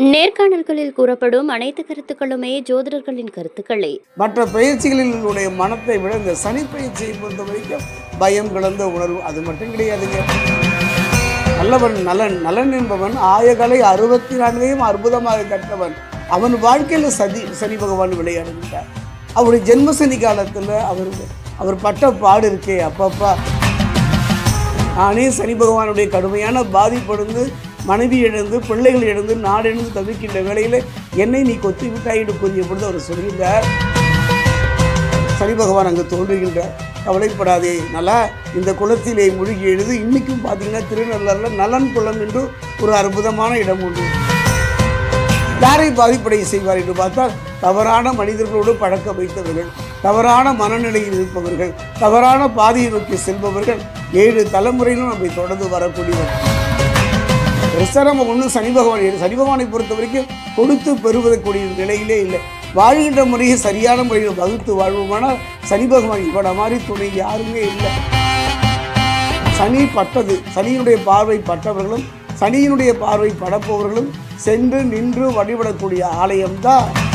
நேர்காணல்களில் கூறப்படும் அனைத்து கருத்துக்களுமே ஜோதிடர்களின் கருத்துக்களே. மற்ற பயிற்சிகளில் உடைய மனத்தை விட இந்த சனி பயிற்சியை பொறுத்த வரைக்கும் பயம் கலந்த உணர்வு அது மட்டும் கிடையாதுங்க. நல்லவன் நலன் நலன் என்பவன் ஆயகலை அறுபத்தி நான்கையும் அற்புதமாக கற்றவன். அவன் வாழ்க்கையில் சதி சனி பகவான் விளையாடுகின்றார் அவருடைய ஜென்ம சனி காலத்தில் அவர் அவர் பட்ட பாடு இருக்கே அப்பப்பா. நானே சனி பகவானுடைய கடுமையான பாதிப்படைந்து மனைவி இழந்து பிள்ளைகள் இழந்து நாடு இழந்து தவிக்கின்ற வேளையில் என்னை நீ கொத்தி விட்டாயிடு கூறிய பொழுது அவர் சொல்கின்றார். சனி பகவான் அங்கு தோன்றுகின்றார். கவலைப்படாதே. நல்லா இந்த குளத்திலே முழுகி எழுது. இன்னைக்கும் பார்த்தீங்கன்னா திருநள்ளாறில் நலன் குளம் என்று ஒரு அற்புதமான இடம் உண்டு. யாரை பாதிப்படை செய்வார் என்று பார்த்தால் தவறான மனிதர்களோடு பழக்க வைத்தவர்கள் தவறான மனநிலையில் இருப்பவர்கள் தவறான பாதையை நோக்கி செல்பவர்கள் ஏழு தலைமுறையிலும் நம்மை தொடர்ந்து வரக்கூடியவர் பெருசாக ஒன்றும் சனி பகவான் சனி பகவானை பொறுத்த வரைக்கும் கொடுத்து பெறுவதற்குரிய நிலையிலே இல்லை. வாழ்கின்ற முறையை சரியான முறையில் வகுத்து வாழ்வோமானால் சனி பகவான் இவட மாதிரி துணை யாருமே இல்லை. சனி பட்டது. சனியினுடைய பார்வை பட்டவர்களும் சனியினுடைய பார்வை படப்பவர்களும் சென்று நின்று வழிபடக்கூடிய ஆலயம்தான்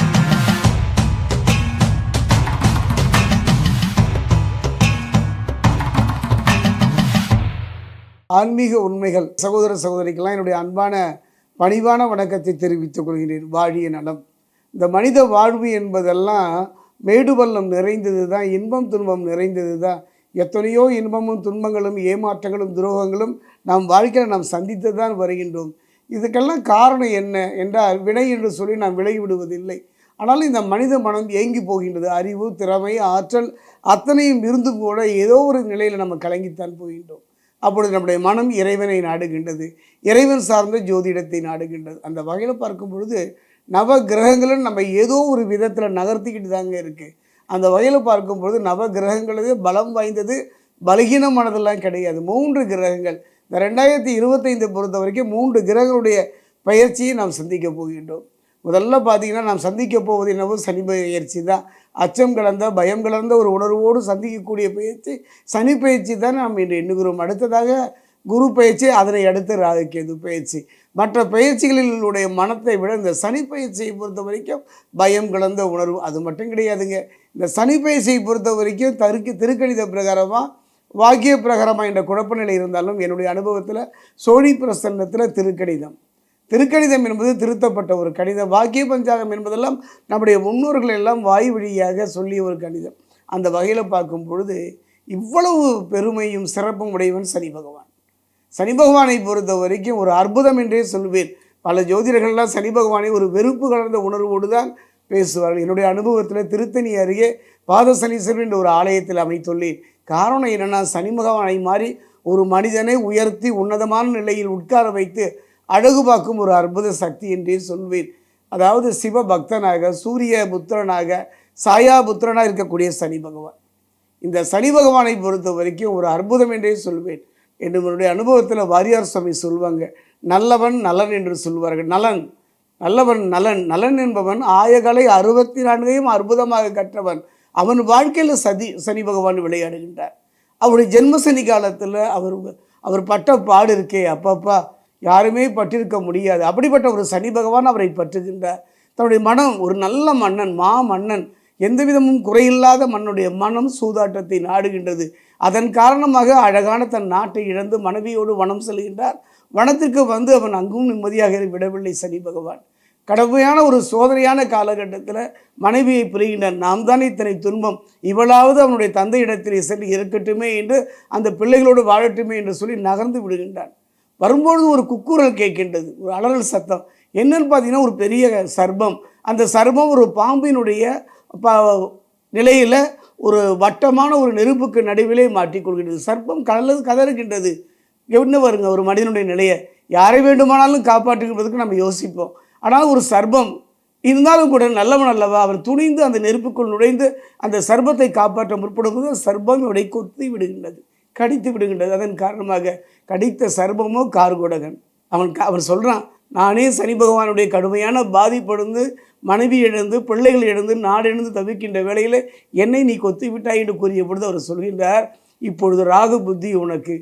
ஆன்மீக உண்மைகள். சகோதர சகோதரிக்கெல்லாம் என்னுடைய அன்பான பணிவான வணக்கத்தை தெரிவித்துக் கொள்கிறேன். வாழிய நலம். இந்த மனித வாழ்வு என்பதெல்லாம் மேடுபள்ளம் நிறைந்தது தான் இன்பம் துன்பம் நிறைந்தது தான் எத்தனையோ இன்பமும் துன்பங்களும் ஏமாற்றங்களும் துரோகங்களும் நாம் வாழ்க்கையில் நாம் சந்தித்து தான் வருகின்றோம். இதுக்கெல்லாம் காரணம் என்ன என்றால் வினை என்று சொல்லி நாம் விலகிவிடுவதில்லை ஆனாலும் இந்த மனித மனம் ஏங்கி போகின்றது. அறிவு திறமை ஆற்றல் அத்தனையும் இருந்தும் கூட ஏதோ ஒரு நிலையில் நம்ம கலங்கித்தான் போகின்றோம். அப்பொழுது நம்முடைய மனம் இறைவனை நாடுகின்றது. இறைவன் சார்ந்த ஜோதிடத்தை நாடுகின்றது. அந்த வகையில் பார்க்கும் பொழுது நவ கிரகங்களும் நம்ம ஏதோ ஒரு விதத்தில் நகர்த்திக்கிட்டு தாங்க இருக்குது அந்த வகையில் பார்க்கும்பொழுது நவ கிரகங்களது பலம் வாய்ந்தது பலகீனமானதெல்லாம் கிடையாது. மூன்று கிரகங்கள். இந்த ரெண்டாயிரத்தி இருபத்தைந்து பொறுத்த வரைக்கும் மூன்று கிரகங்களுடைய பயிற்சியை நாம் சந்திக்க போகின்றோம். முதல்ல பார்த்தீங்கன்னா நாம் சந்திக்க போவது என்னவோ சனி பயிற்சி தான். அச்சம் கலந்த பயம் கலந்த ஒரு உணர்வோடு சந்திக்கக்கூடிய பயிற்சி சனி பயிற்சி தான் நாம் இன்று எண்ணுகிறோம். அடுத்ததாக குரு பயிற்சி அதனை அடுத்து ராகுக்கேது பயிற்சி. மற்ற பயிற்சிகளில் உடைய மனத்தை விட இந்த சனி பயிற்சியை பொறுத்த வரைக்கும் பயம் கலந்த உணர்வு அது மட்டும் கிடையாதுங்க. இந்த சனி பயிற்சியை பொறுத்த வரைக்கும் தருக்கு திருக்கணித பிரகாரமாக வாக்கிய பிரகாரமாக என்ற குழப்ப நிலை இருந்தாலும் என்னுடைய அனுபவத்தில் சோழி பிரசன்னத்தில் திருக்கணிதம். திருக்கணிதம் என்பது திருத்தப்பட்ட ஒரு கணிதம். வாக்கிய பஞ்சாங்கம் என்பதெல்லாம் நம்முடைய முன்னோர்கள் எல்லாம் வாய் வழியாக சொல்லிய ஒரு கணிதம். அந்த வகையில் பார்க்கும் பொழுது இவ்வளவு பெருமையும் சிறப்பும் உடையவன் சனி பகவான். சனி பகவானை பொறுத்த வரைக்கும் ஒரு அற்புதம் என்றே சொல்வேன். பல ஜோதிடர்கள்லாம் சனி பகவானை ஒரு வெறுப்பு கலந்த உணர்வோடு தான் பேசுவார்கள். என்னுடைய அனுபவத்தில் திருத்தணி அருகே பாத சனீஸ்வரன் என்ற ஒரு ஆலயத்தில் அமைத்துள்ளேன். காரணம் என்னென்னா சனி பகவானை மாறி ஒரு மனிதனை உயர்த்தி உன்னதமான நிலையில் உட்கார வைத்து அழகு பார்க்கும் ஒரு அற்புத சக்தி என்றே சொல்வேன். அதாவது சிவ பக்தனாக சூரிய புத்திரனாக சாயா புத்திரனாக இருக்கக்கூடிய சனி பகவான். இந்த சனி பகவானை பொறுத்த வரைக்கும் ஒரு அற்புதம் என்றே சொல்வேன். என்று என்னுடைய அனுபவத்தில் வாரியார் சுவாமி சொல்வாங்க நல்லவன் நலன் என்று சொல்வார்கள். நலன் நல்லவன் நலன் நலன் என்பவன் ஆயகலை அறுபத்தி நான்கையும் அற்புதமாக கற்றவன். அவன் வாழ்க்கையில் சதி சனி பகவான் விளையாடுகின்றார். அவருடைய ஜென்ம சனி காலத்தில் அவர் அவர் பட்ட பாடு இருக்கே அப்பப்பா யாருமே பற்றிருக்க முடியாது. அப்படிப்பட்ட ஒரு சனி பகவான் அவரை பற்றுகின்றார் தன்னுடைய மனம் ஒரு நல்ல மன்னன் மா மன்னன் எந்தவிதமும் குறையில்லாத மன்னுடைய மனம் சூதாட்டத்தை நாடுகின்றது. அதன் காரணமாக அழகான தன் நாட்டை இழந்து மனைவியோடு வனம் செல்கின்றார். வனத்திற்கு வந்து அவன் அங்கும் நிம்மதியாக விடவில்லை சனி பகவான். கடுமையான ஒரு சோதனையான காலகட்டத்தில் மனைவியை பிரிகின்றார் நாம் தான் இத்தனை துன்பம். இவளாவது அவனுடைய தந்தை இடத்திலே சென்று இருக்கட்டுமே என்று அந்த பிள்ளைகளோடு வாழட்டுமே என்று சொல்லி நகர்ந்து விடுகின்றான். வரும்பொழுது ஒரு குக்குரல் கேட்கின்றது ஒரு அலறல் சத்தம். என்னன்னு பார்த்தீங்கன்னா ஒரு பெரிய சர்பம். அந்த சர்பம் ஒரு பாம்பினுடைய ப நிலையில் ஒரு வட்டமான ஒரு நெருப்புக்கு நடுவிலே மாட்டிக்கொள்கின்றது சர்ப்பம் கடலது கதறுகின்றது. என்ன வருங்க ஒரு மனிதனுடைய நிலையை. யாரை வேண்டுமானாலும் காப்பாற்றுகிறதுக்கு நம்ம யோசிப்போம். ஆனால் ஒரு சர்பம் இருந்தாலும் கூட நல்லவன் அல்லவா? அவர் துணிந்து அந்த நெருப்புக்குள் நுழைந்து அந்த சர்பத்தை காப்பாற்ற முற்படும்போது சர்பம் இவரை கொத்தி விடுகின்றது. கடித்து விடுகின்றது. அதன் காரணமாக கடித்த சர்பமோ கார்கோடகன். அவன் அவர் சொல்கிறான் நானே சனி பகவானுடைய கடுமையான பாதிப்படைந்து மனைவி இழந்து பிள்ளைகள் இழந்து நாடு எழுந்து தவிக்கின்ற வேளையில் என்னை நீ கொத்தி விட்டாய் என்று கூறிய பொழுது அவர் சொல்கின்றார் இப்பொழுது ராகு புத்தி உனக்கு.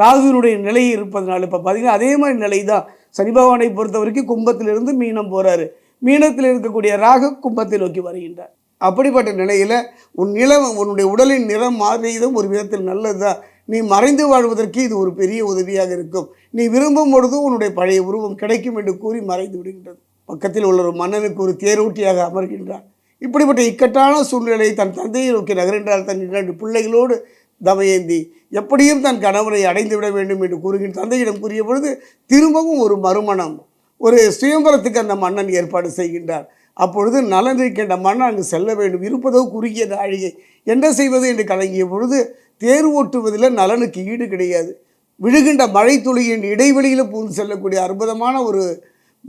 ராகுவினுடைய நிலை இருப்பதனால இப்போ பார்த்தீங்கன்னா அதே மாதிரி நிலை தான் சனி பகவானை பொறுத்த வரைக்கும் கும்பத்திலிருந்து மீனம் போகிறாரு மீனத்தில் இருக்கக்கூடிய ராகு கும்பத்தை நோக்கி வருகின்றார். அப்படிப்பட்ட நிலையில் உன் நிலம் உன்னுடைய உடலின் நிறம் மாறியதும் ஒரு விதத்தில் நல்லதுதான். நீ மறைந்து வாழ்வதற்கு இது ஒரு பெரிய உதவியாக இருக்கும். நீ விரும்பும் பொழுது உன்னுடைய பழைய உருவம் கிடைக்கும் என்று கூறி மறைந்து விடுகின்றது. பக்கத்தில் உள்ள ஒரு மன்னனுக்கு ஒரு தேரூட்டியாக அமர்கின்றார் இப்படிப்பட்ட இக்கட்டான சூழ்நிலை தன் தந்தையை நோக்கி நகர்கின்றார் தன் இரண்டு பிள்ளைகளோடு தமயந்தி எப்படியும் தன் கணவனை அடைந்து விட வேண்டும் என்று கூறுகின்ற தந்தையிடம் கூறிய பொழுது திரும்பவும் ஒரு மறுமணம் ஒரு சுயம்பரத்துக்கு அந்த மன்னன் ஏற்பாடு செய்கின்றார். அப்பொழுது நலன் இருக்கின்ற மன்னன் அங்கு செல்ல வேண்டும் இருப்பதோ குறுகிய நாழிகை என்ன செய்வது என்று கலங்கிய பொழுது தேர் ஓட்டுவதில் நலனுக்கு ஈடு கிடையாது. விழுகின்ற மழை துளியின் இடைவெளியில் பூந்து செல்லக்கூடிய அற்புதமான ஒரு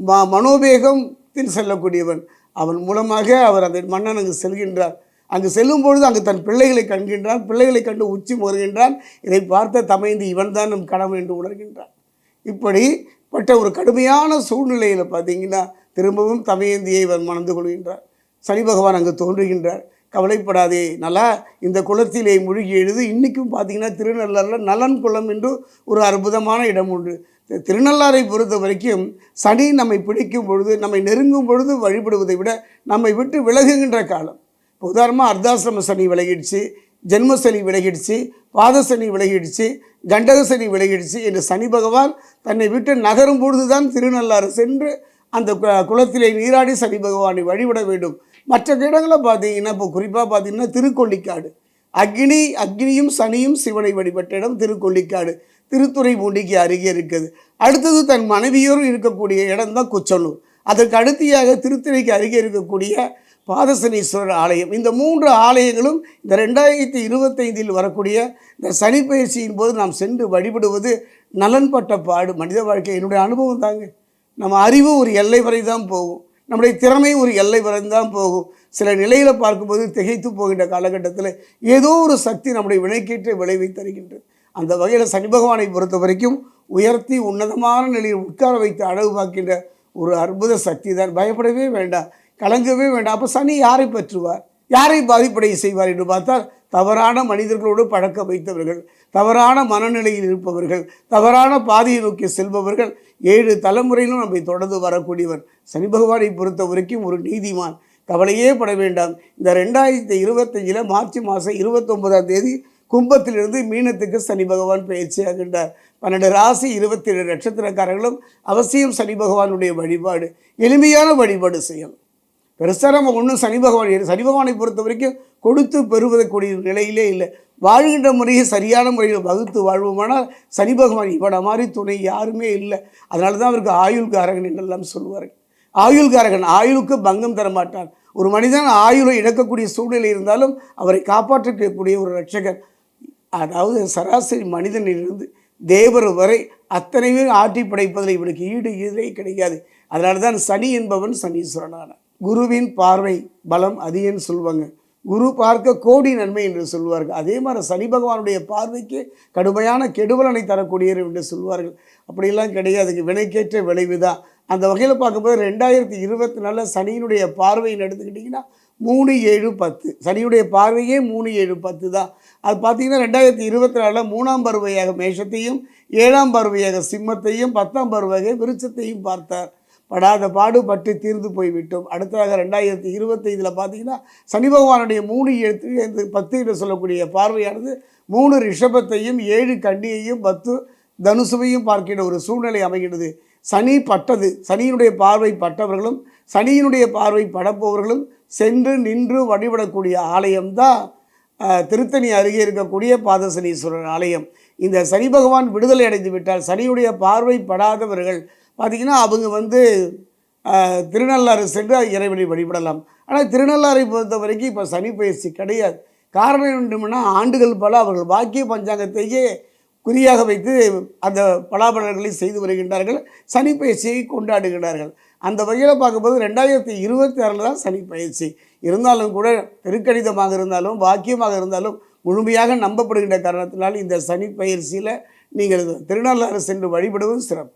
ம மனோவேகத்தில் செல்லக்கூடியவன். அவன் மூலமாக அவர் அந்த மன்னன் அங்கு செல்கின்றார். அங்கு செல்லும் பொழுது அங்கு தன் பிள்ளைகளை கண்கின்றான். பிள்ளைகளை கண்டு உச்சி முறுகின்றான் இதை பார்த்த தமைந்து இவன்தான் நம் கணவன் என்று உணர்கின்றான். இப்படிப்பட்ட ஒரு கடுமையான சூழ்நிலையில் பார்த்தீங்கன்னா திரும்பவும் தமயந்தியை இவன் மணந்து கொள்கின்றார். சனி பகவான் அங்கு தோன்றுகின்றார். கவலைப்படாதே. நல்லா இந்த குளத்திலே மூழ்கி எழுது. இன்றைக்கும் பார்த்தீங்கன்னா திருநள்ளாறில் நலன் குளம் என்று ஒரு அற்புதமான இடம் உண்டு. திருநள்ளாரை பொறுத்த வரைக்கும் சனி நம்மை பிடிக்கும் பொழுது நம்மை நெருங்கும் பொழுது வழிபடுவதை விட நம்மை விட்டு விலகுகின்ற காலம். இப்போ உதாரணமாக அர்த்தாசிரம சனி விலகிடுச்சு ஜென்ம சனி விலகிடுச்சு பாத சனி விலகிடுச்சு கண்டக சனி விலகிடுச்சு என்று சனி பகவான் தன்னை விட்டு நகரும் பொழுது தான் திருநள்ளாறு சென்று அந்த கு- குளத்திலே நீராடி சனி பகவானை வழிபட வேண்டும். மற்ற இடங்களில் பார்த்தீங்கன்னா இப்போ குறிப்பாக பார்த்தீங்கன்னா திருக்கொள்ளிக்காடு அக்னி அக்னியும் சனியும் சிவனை வழிபட்ட இடம் திருக்கொள்ளிக்காடு திருத்துறைப்பூண்டிக்கு அருகே இருக்குது. அடுத்தது தன் மனைவியோரும் இருக்கக்கூடிய இடம் தான் குச்சலூர். அதற்கு அடுத்தியாக திருத்துறைக்கு அருகே இருக்கக்கூடிய பாதசனீஸ்வரர் ஆலயம். இந்த மூன்று ஆலயங்களும் இந்த ரெண்டாயிரத்தி இருபத்தைந்தில் வரக்கூடிய இந்த சனி பயிற்சியின் போது நாம் சென்று வழிபடுவது நலன்பட்ட பாடு. மனித வாழ்க்கை என்னுடைய அனுபவம் தாங்க. நம்ம அறிவு ஒரு எல்லை வரை தான் போகும். நம்முடைய திறமை ஒரு எல்லை வரை தான் போகும். சில நிலையில் பார்க்கும்போது திகைத்து போகின்ற காலகட்டத்தில் ஏதோ ஒரு சக்தி நம்முடைய வினைக்கேற்ற விளைவை தருகின்றது. அந்த வகையில் சனி பகவானை பொறுத்த வரைக்கும் உயர்த்தி உன்னதமான நிலையில் உட்கார வைத்து அழகு பார்க்கின்ற ஒரு அற்புத சக்தி தான். பயப்படவே வேண்டாம். கலங்கவே வேண்டாம். அப்போ சனி யாரை பற்றுவார்? யாரை பாதிப்படைய செய்வார் என்று பார்த்தால் தவறான மனிதர்களோடு பழக்க வைத்தவர்கள். தவறான மனநிலையில் இருப்பவர்கள் தவறான பாதையை நோக்கி செல்பவர்கள் ஏழு தலைமுறையிலும் நம்மை தொடர்ந்து வரக்கூடியவர். சனி பகவானை பொறுத்த வரைக்கும் ஒரு நீதிமான். கவலையே பட வேண்டாம். இந்த ரெண்டாயிரத்தி இருபத்தஞ்சில் மார்ச் மாதம் இருபத்தொன்பதாம் தேதி கும்பத்திலிருந்து மீனத்துக்கு சனி பகவான் பயிற்சியாகின்றார் பன்னெண்டு ராசி இருபத்தி ஏழு நட்சத்திரக்காரர்களும் அவசியம் சனி பகவானுடைய வழிபாடு எளிமையான வழிபாடு செய்யணும். பெருசாக நம்ம ஒன்றும் சனி பகவான் சனி பகவானை பொறுத்த வரைக்கும் கொடுத்து பெறுவதற்குரிய நிலையிலே இல்லை. வாழ்கின்ற முறையை சரியான முறையில் வகுத்து வாழ்வோமானால் சனி பகவான் இவட மாதிரி துணை யாருமே இல்லை. அதனால தான் அவருக்கு ஆயுள்காரகன் என்றெல்லாம் சொல்லுவார்கள் ஆயுள்காரகன் ஆயுளுக்கு பங்கம் தரமாட்டான் ஒரு மனிதன் ஆயுளை இழக்கக்கூடிய சூழ்நிலை இருந்தாலும் அவரை காப்பாற்றக்கூடிய ஒரு ரட்சகர் அதாவது சராசரி மனிதனிலிருந்து தேவர் வரை அத்தனை பேர் ஆட்டி படைப்பதில் இவனுக்கு ஈடு ஈடே கிடையாது. அதனால தான் சனி என்பவன் சனீஸ்வரனான. குருவின் பார்வை பலம் அதிகன்னு சொல்லுவாங்க குரு பார்க்க கோடி நன்மை என்று சொல்வார்கள். அதே மாதிரி சனி பகவானுடைய பார்வைக்கு கடுமையான கெடுவலனை தரக்கூடியவர் என்று சொல்வார்கள். அப்படியெல்லாம் கிடையாதுங்க வினைக்கேற்ற விளைவு தான் அந்த வகையில் பார்க்கும்போது ரெண்டாயிரத்தி இருபத்தி நாலில் சனியினுடைய பார்வைன்னு எடுத்துக்கிட்டிங்கன்னா மூணு ஏழு பத்து. சனியுடைய பார்வையே மூணு ஏழு பத்து தான். அது பார்த்தீங்கன்னா ரெண்டாயிரத்தி இருபத்தி நாலில் மூணாம் பருவையாக மேஷத்தையும் ஏழாம் பருவையாக சிம்மத்தையும் பத்தாம் பருவையாக விருச்சத்தையும் பார்த்தார். படாத பாடு பட்டு தீர்ந்து போய்விட்டோம். அடுத்ததாக ரெண்டாயிரத்தி இருபத்தைந்தில் பார்த்தீங்கன்னா சனி பகவானுடைய மூணு எழுத்து இந்த பத்து என்று சொல்லக்கூடிய பார்வையானது மூணு ரிஷபத்தையும் ஏழு கன்னியையும் பத்து தனுசுவையும் பார்க்கிற ஒரு சூழ்நிலை அமைகிறது சனி பட்டது சனியினுடைய பார்வை பட்டவர்களும் சனியினுடைய பார்வை படப்பவர்களும் சென்று நின்று வழிபடக்கூடிய ஆலயம்தான் திருத்தணி அருகே இருக்கக்கூடிய பாதசனீஸ்வரர் ஆலயம். இந்த சனி பகவான் விடுதலை அடைந்து விட்டால் சனியுடைய பார்வை படாதவர்கள் பார்த்திங்கன்னா அவங்க வந்து திருநள்ளாறு சென்று இறைவனை வழிபடலாம். ஆனால் திருநள்ளாறை பொறுத்த வரைக்கும் இப்போ சனி பயிற்சி கிடையாது. காரணம் என்னன்னா ஆண்டுகள் பல அவர்கள் பாக்கிய பஞ்சாங்கத்தையே குறியாக வைத்து அந்த பலாபலன்களை செய்து வருகின்றார்கள். சனி பயிற்சியை கொண்டாடுகிறார்கள். அந்த வகையில் பார்க்கும்போது ரெண்டாயிரத்தி இருபத்தி ஆறில் தான் சனி பயிற்சி. இருந்தாலும் கூட திருக்கணிதமாக இருந்தாலும் வாக்கியமாக இருந்தாலும் முழுமையாக நம்பப்படுகின்ற காரணத்தினால் இந்த சனி பயிற்சியில் நீங்கள் திருநள்ளாறு சென்று வழிபடுவது சிறப்பு.